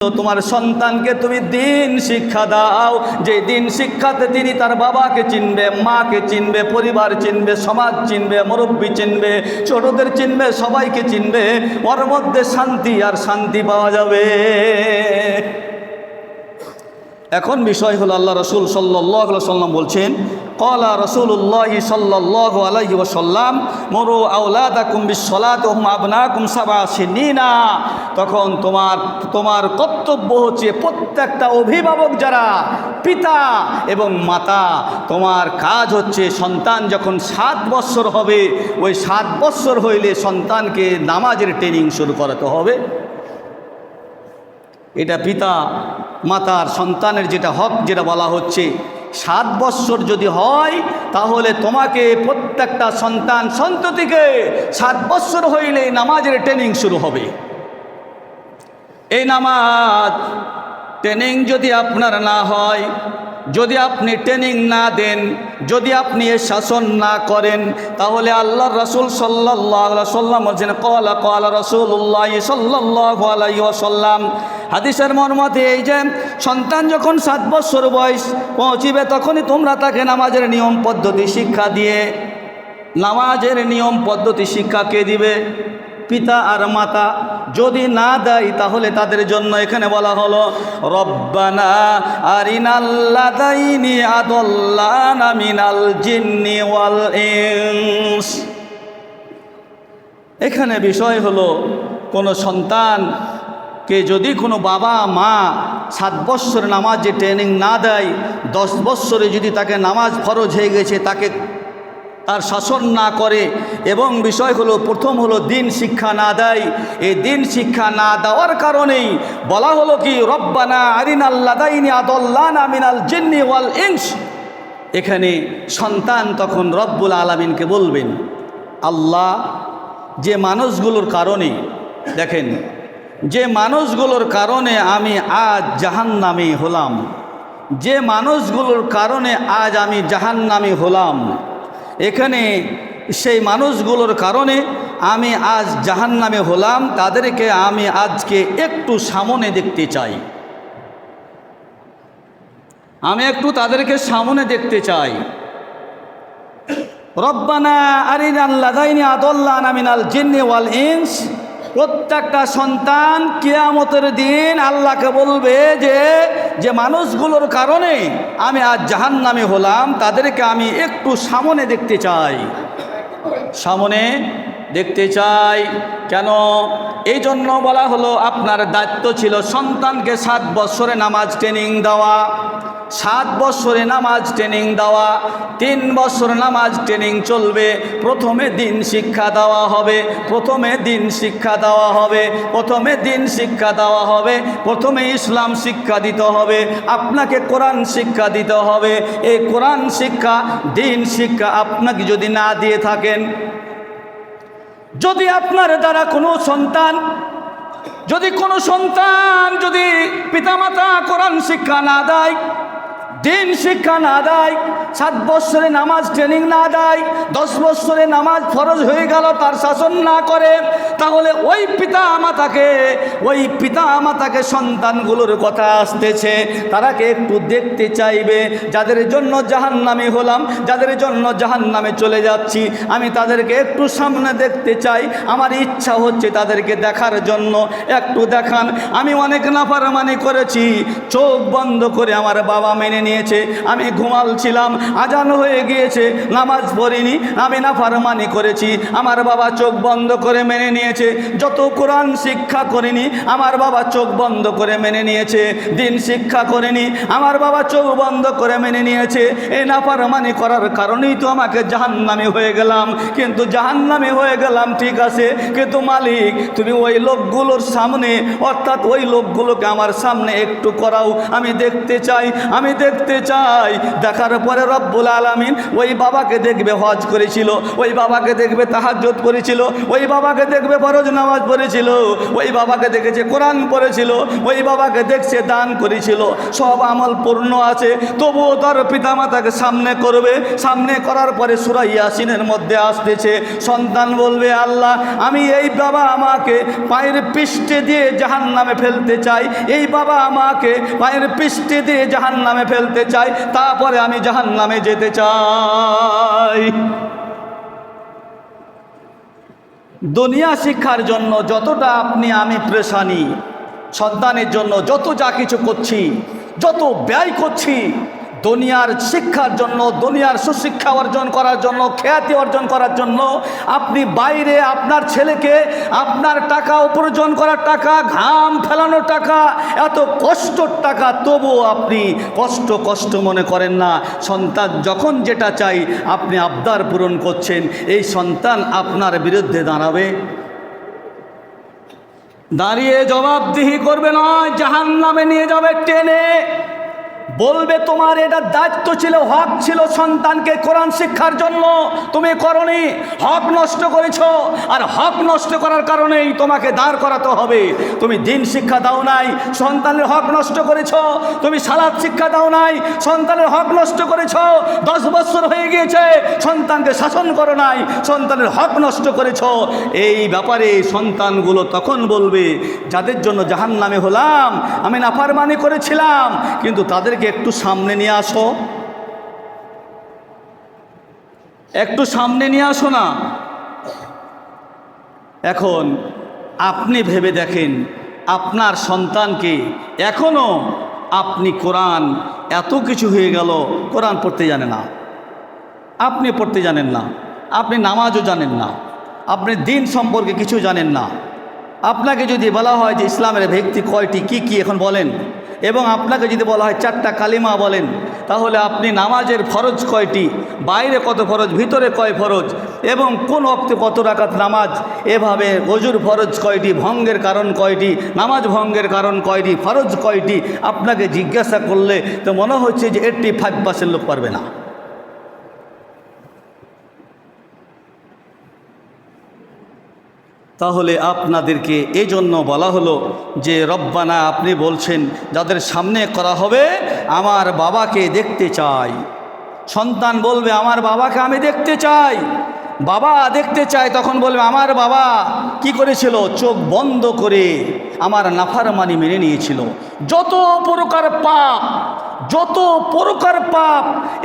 তোমার সন্তানকে তুমি দিন শিক্ষা দাও। যে দিন শিক্ষাতে তিনি তার বাবাকে চিনবে, মাকে চিনবে, পরিবার চিনবে, সমাজ চিনবে, মুরব্বী চিনবে, ছোটদের চিনবে, সবাইকে চিনবে। ওর মধ্যে শান্তি আর শান্তি পাওয়া যাবে। এখন বিষয় হলো আল্লাহ রসুল সাল্লাহ সাল্লাম বলছেন কলা রসুল্লাহ সাল্লাহ আলহি ওসাল্লাম মরু আউলাদা কুম্বি সলাত আবনা কুমসাবা সিনা তখন তোমার তোমার কর্তব্য হচ্ছে প্রত্যেকটা অভিভাবক যারা পিতা এবং মাতা, তোমার কাজ হচ্ছে সন্তান যখন সাত বৎসর হবে, ওই সাত বৎসর হইলে সন্তানকে নামাজের ট্রেনিং শুরু করাতে হবে। এটা পিতা মাতার সন্তানের যেটা হক যেটা বলা হচ্ছে, সাত বৎসর যদি হয়, তাহলে তোমাকে প্রত্যেকটা সন্তান সন্ততিকে সাত বৎসর হইলে নামাজের ট্রেনিং শুরু হবে। এই নামাজ ট্রেনিং যদি আপনার না হয়, যদি আপনি ট্রেনিং না দেন, যদি আপনি এ শাসন না করেন, তাহলে আল্লাহ রসুল সাল্লাহ সাল্লাম বলছেন, কলা কলা রসুল্লাহ সাল্লাহ আলাই সাল্লাম হাদিসের মর্মতে এই যে সন্তান যখন সাত বছর বয়স পৌঁছিবে, তখনই তোমরা তাকে নামাজের নিয়ম পদ্ধতি শিক্ষা দিয়ে, নামাজের নিয়ম পদ্ধতি শিক্ষা কে দিবে? পিতা আর মাতা যদি না দেয়, তাহলে তাদের জন্য এখানে বলা হলো, রব্বানা এখানে বিষয় হলো, কোনো সন্তানকে যদি কোনো বাবা, মা সাত বৎসর নামাজে ট্রেনিং না দেয়, দশ বৎসরে যদি তাকে নামাজ ফরজ হয়ে গেছে, তাকে তার শাসন না করে এবং বিষয় হলো, প্রথম হলো দিন শিক্ষা না দেয়, এই দিন শিক্ষা না দেওয়ার কারণেই বলা হলো কি, রব্বানা আরিন আল্লাদাইনি আদল্লানা মিনাল জিন্নি ওয়াল ইংস এখানে সন্তান তখন রব্বুল আলমিনকে বলবেন, আল্লাহ যে মানুষগুলোর কারণে, দেখেন যে মানুষগুলোর কারণে আমি আজ জাহান্নামি হলাম। যে মানুষগুলোর কারণে আজ আমি জাহান্নামি হলাম। এখানে সেই মানুষগুলোর কারণে আমি আজ জাহান্নামে হলাম। তাদেরকে আমি আজকে একটু সামনে দেখতে চাই। আমি একটু তাদেরকে সামনে দেখতে চাই। রব্বানা আরিন আল্লাদাইনি আদল্লান আমিনাল জিন্নি ওয়াল ইনস। প্রত্যেকটা সন্তান কেয়ামতের দিন আল্লাহকে বলবে যে যে মানুষগুলোর কারণে আমি আজ জাহান নামে হলাম, তাদেরকে আমি একটু সামনে দেখতে চাই। সামনে দেখতে চাই। কেন? এই জন্য বলা হলো, আপনার দায়িত্ব ছিল সন্তানকে সাত বছরে নামাজ ট্রেনিং দেওয়া। সাত বছরে নামাজ ট্রেনিং দেওয়া, তিন বছর নামাজ ট্রেনিং চলবে, প্রথমে দিন শিক্ষা দেওয়া হবে, প্রথমে দিন শিক্ষা দেওয়া হবে, প্রথমে দিন শিক্ষা দেওয়া হবে, প্রথমে ইসলাম শিক্ষা দিতে হবে, আপনাকে কোরআন শিক্ষা দিতে হবে। এই কোরআন শিক্ষা, দিন শিক্ষা আপনাকে যদি না দিয়ে থাকেন যদি আপনার দ্বারা কোনো সন্তান যদি কোনো সন্তান যদি পিতামাতা কোরআন শিক্ষা না দেয় দিন শিক্ষা না দেয়, সাত বৎসরে নামাজ ট্রেনিং না দেয়, দশ বৎসরে নামাজ ফরজ হয়ে গেল, তার শাসন না করে, তাহলে ওই পিতা মাতাকে ওই পিতা মাতাকে সন্তানগুলোর কথা আসতেছে তারাকে একটু দেখতে চাইবে, যাদের জন্য জাহান নামে হলাম, যাদের জন্য জাহান নামে চলে যাচ্ছি, আমি তাদেরকে একটু সামনে দেখতে চাই, আমার ইচ্ছা হচ্ছে তাদেরকে দেখার জন্য, একটু দেখান, আমি অনেক নাফারমানি করেছি, চোখ বন্ধ করে আমার বাবা মেনে নিয়েছে আমি ঘুমালছিলাম আজান হয়ে গিয়েছে, নামাজ পড়িনি, আমি না ফারমানি করেছি, আমার বাবা চোখ বন্ধ করে মেনে নিয়েছে, যত কোরআন শিক্ষা করিনি, আমার বাবা চোখ বন্ধ করে মেনে নিয়েছে, দিন শিক্ষা করেনি, আমার বাবা চোখ বন্ধ করে মেনে নিয়েছে, এই নাফারমানি করার কারণেই তো আমাকে জাহান্নামে হয়ে গেলাম, কিন্তু জাহান্নামে হয়ে গেলাম ঠিক আছে, কিন্তু মালিক, তুমি ওই লোকগুলোর সামনে, অর্থাৎ ওই লোকগুলোকে আমার সামনে একটু করাও, আমি দেখতে চাই, আমি দেখতে দেখতে চাই। দেখার পরে রব্বুল আলমিন ওই বাবাকে দেখবে হজ করেছিল, ওই বাবাকে দেখবে তাহাজ্জত করেছিল ওই বাবাকে দেখবে ফরজ নামাজ পড়েছিল, ওই বাবাকে দেখেছে কোরআন পড়েছিল, ওই বাবাকে দেখছে দান করেছিল। সব আমল পূর্ণ আছে, তবুও তার পিতামাতাকে সামনে করবে। সামনে করার পরে সুরা ইয়াসিনের মধ্যে আসতেছে, সন্তান বলবে, আল্লাহ, আমি এই বাবা আমাকে পায়ের পৃষ্ঠে দিয়ে জাহান নামে ফেলতে চাই। এই বাবা আমাকে পায়ের পৃষ্ঠে দিয়ে জাহান নামে ফেলতে চাই, তারপরে আমি জাহান নামে যেতে চাই। দুনিয়া শিক্ষার জন্য যতটা আপনি, আমি প্রেশানি, সন্তানের জন্য যত যা কিছু করছি, যত ব্যয় করছি দুনিয়ার শিক্ষার জন্য, দুনিয়ার সুশিক্ষা অর্জন করার জন্য, খ্যাতি অর্জন করার জন্য আপনি বাইরে আপনার ছেলেকে আপনার টাকা, উপার্জন করার টাকা, ঘাম ফেলানোর টাকা, এত কষ্টর টাকা তবুও আপনি কষ্ট কষ্ট মনে করেন না। সন্তান যখন যেটা চাই আপনি আবদার পূরণ করছেন, এই সন্তান আপনার বিরুদ্ধে দাঁড়াবে। দাঁড়িয়ে জবাবদিহি করবে নয় জাহান নামে নিয়ে যাবে টেনে। বলবে তোমার এটা দায়িত্ব ছিল, হক ছিল সন্তানকে কোরআন শিক্ষার জন্য। তুমি করনি, হক নষ্ট করেছ, আর হক নষ্ট করার কারণেই তোমাকে দাঁড় করাতে হবে। তুমি দিন শিক্ষা দাও নাই, সন্তানের হক নষ্ট করেছ। তুমি সালাদ শিক্ষা দাও নাই, সন্তানের হক নষ্ট করেছ। দশ বছর হয়ে গিয়েছে, সন্তানকে শাসন করো নাই, সন্তানের হক নষ্ট করেছ। এই ব্যাপারে সন্তানগুলো তখন বলবে, যাদের জন্য জাহান নামে হলাম, আমি নাফারমানি করেছিলাম, কিন্তু তাদেরকে একটু সামনে নিয়ে আসো। একটু সামনে নিয়ে আসো না। এখন আপনি ভেবে দেখেন, আপনার সন্তানকে এখনও আপনি কোরআন এত কিছু হয়ে গেল, কোরআন পড়তে জানে না। আপনি পড়তে জানেন না। আপনি নামাজও জানেন না। আপনি দিন সম্পর্কে কিছু জানেন না। আপনাকে যদি বলা হয় যে ইসলামের ব্যক্তি কয়টি, কি কি এখন বলেন? এবং আপনাকে যদি বলা হয় চারটা কালিমা বলেন, তাহলে আপনি নামাজের ফরজ কয়টি, বাইরে কত ফরজ, ভিতরে কয় ফরজ, এবং কোন অক্তে কত রাকাত নামাজ, এভাবে অজুর ফরজ কয়টি, ভঙ্গের কারণ কয়টি, নামাজ ভঙ্গের কারণ কয়টি, ফরজ কয়টি, আপনাকে জিজ্ঞাসা করলে তো মনে হচ্ছে যে এইটটি ফাইভ পার্সেন্ট লোক পারবে না। তাহলে আপনাদেরকে এজন্য বলা হলো যে, রব্বানা, আপনি বলছেন, যাদের সামনে করা হবে, আমার বাবাকে দেখতে চাই। সন্তান বলবে, আমার বাবাকে আমি দেখতে চাই। বাবা দেখতে চাই তখন বলবে, আমার বাবা কি করেছিল? চোখ বন্ধ করে আমার নাফারমানি মেনে নিয়েছিল। যত প্রকার পাপ যত প্রকার পাপ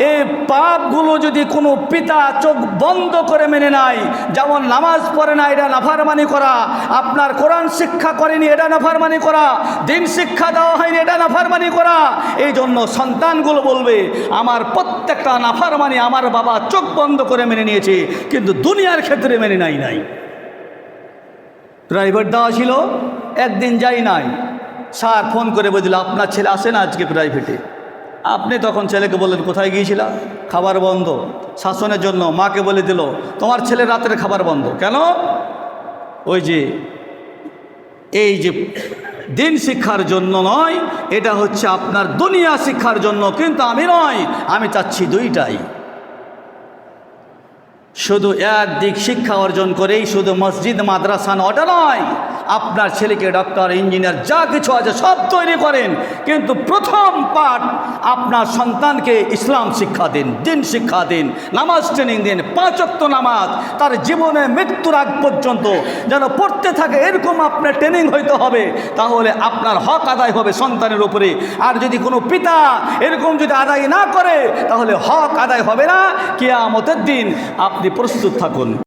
এই পাপগুলো যদি কোনো পিতা চোখ বন্ধ করে মেনে নেয়, যেমন নামাজ পড়ে না, এটা নাফারমানি করা, আপনার কোরআন শিক্ষা করেনি, এটা নাফারমানি করা, দিন শিক্ষা দেওয়া হয়নি, এটা নাফারমানি করা এই জন্য সন্তানগুলো বলবে, আমার প্রত্যেকটা নাফারমানি আমার বাবা চোখ বন্ধ করে মেনে নিয়েছে, কিন্তু দুনিয়ার ক্ষেত্রে মেনে নাই নাই। প্রাইভেট দেওয়া ছিল, একদিন যাই নাই। স্যার ফোন করে বলছিল, আপনার ছেলে আসে না আজকে প্রাইভেটে আপনি তখন ছেলেকে বললেন, কোথায় গিয়েছিলা? খাবার বন্ধ। শাসনের জন্য। মাকে বলে দিল, তোমার ছেলে রাতের খাবার বন্ধ। কেন? ওই যে, এই যে দিন শিক্ষার জন্য নয়, এটা হচ্ছে আপনার দুনিয়া শিক্ষার জন্য, কিন্তু আমি নয়, আমি চাচ্ছি দুইটাই। শুধু একদিক শিক্ষা অর্জন করেই শুধু মসজিদ, মাদ্রাসা ওটা নয় আপনার ছেলেকে ডক্টর ইঞ্জিনিয়ার, যা কিছু আছে সব তৈরি করেন। কিন্তু প্রথম পাঠ, আপনার সন্তানকে ইসলাম শিক্ষা দিন দিন শিক্ষা দিন, নামাজ ট্রেনিং দিন পাঁচক্ত নামাজ, তার জীবনে মৃত্যুর আগ পর্যন্ত যেন পড়তে থাকে, এরকম আপনার ট্রেনিং হইতে হবে, তাহলে আপনার হক আদায় হবে সন্তানের উপরে। আর যদি কোনো পিতা এরকম যদি আদায় না করে, তাহলে হক আদায় হবে না। কেয়ামতের দিন আপনি প্রস্তুত থাকুন।